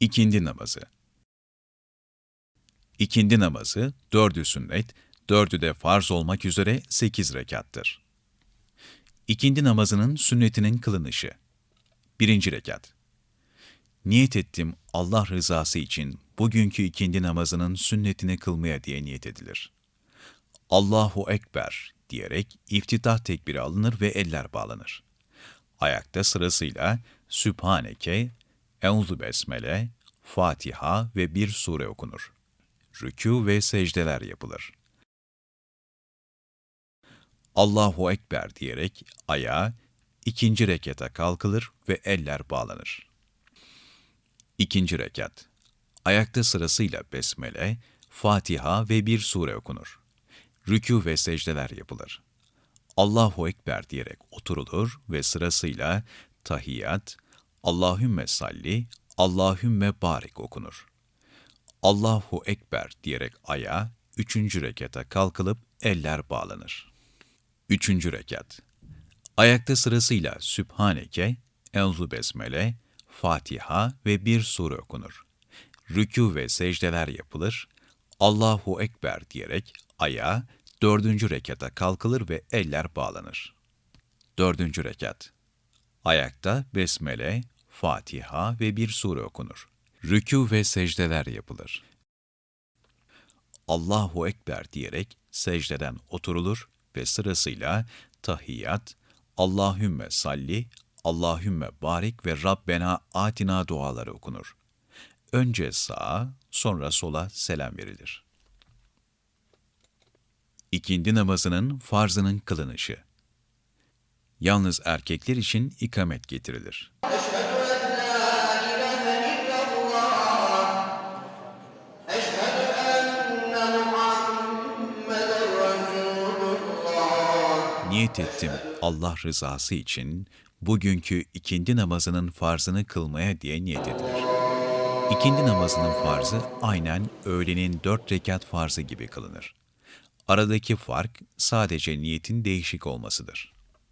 İkindi namazı. İkindi namazı, dördü sünnet, dördü de farz olmak üzere sekiz rekattır. İkindi namazının sünnetinin kılınışı. Birinci rekat. Niyet ettim Allah rızası için bugünkü ikindi namazının sünnetini kılmaya diye niyet edilir. Allahu Ekber diyerek iftitah tekbiri alınır ve eller bağlanır. Ayakta sırasıyla Sübhaneke, Euzu Besmele, Fatiha ve bir sure okunur. Rükû ve secdeler yapılır. Allahu Ekber diyerek ayağa ikinci rekata kalkılır ve eller bağlanır. İkinci rekat. Ayakta sırasıyla Besmele, Fatiha ve bir sure okunur. Rükû ve secdeler yapılır. Allahu Ekber diyerek oturulur ve sırasıyla tahiyyat, Allahümme salli, Allahümme barik okunur. Allahu Ekber diyerek aya, üçüncü rekata kalkılıp eller bağlanır. Üçüncü rekat. Ayakta sırasıyla Sübhaneke, Enzu Besmele, Fatiha ve bir sure okunur. Rükû ve secdeler yapılır. Allahu Ekber diyerek aya, dördüncü rekata kalkılır ve eller bağlanır. Dördüncü rekat. Ayakta Besmele, Fatiha ve bir sure okunur. Rükû ve secdeler yapılır. Allahu Ekber diyerek secdeden oturulur ve sırasıyla tahiyyat, Allahümme salli, Allahümme barik ve Rabbena atina duaları okunur. Önce sağa, sonra sola selam verilir. İkindi namazının farzının kılınışı. Yalnız erkekler için ikamet getirilir. Niyet ettim Allah rızası için bugünkü ikindi namazının farzını kılmaya diye niyet edilir. İkindi namazının farzı aynen öğlenin dört rekat farzı gibi kılınır. Aradaki fark sadece niyetin değişik olmasıdır.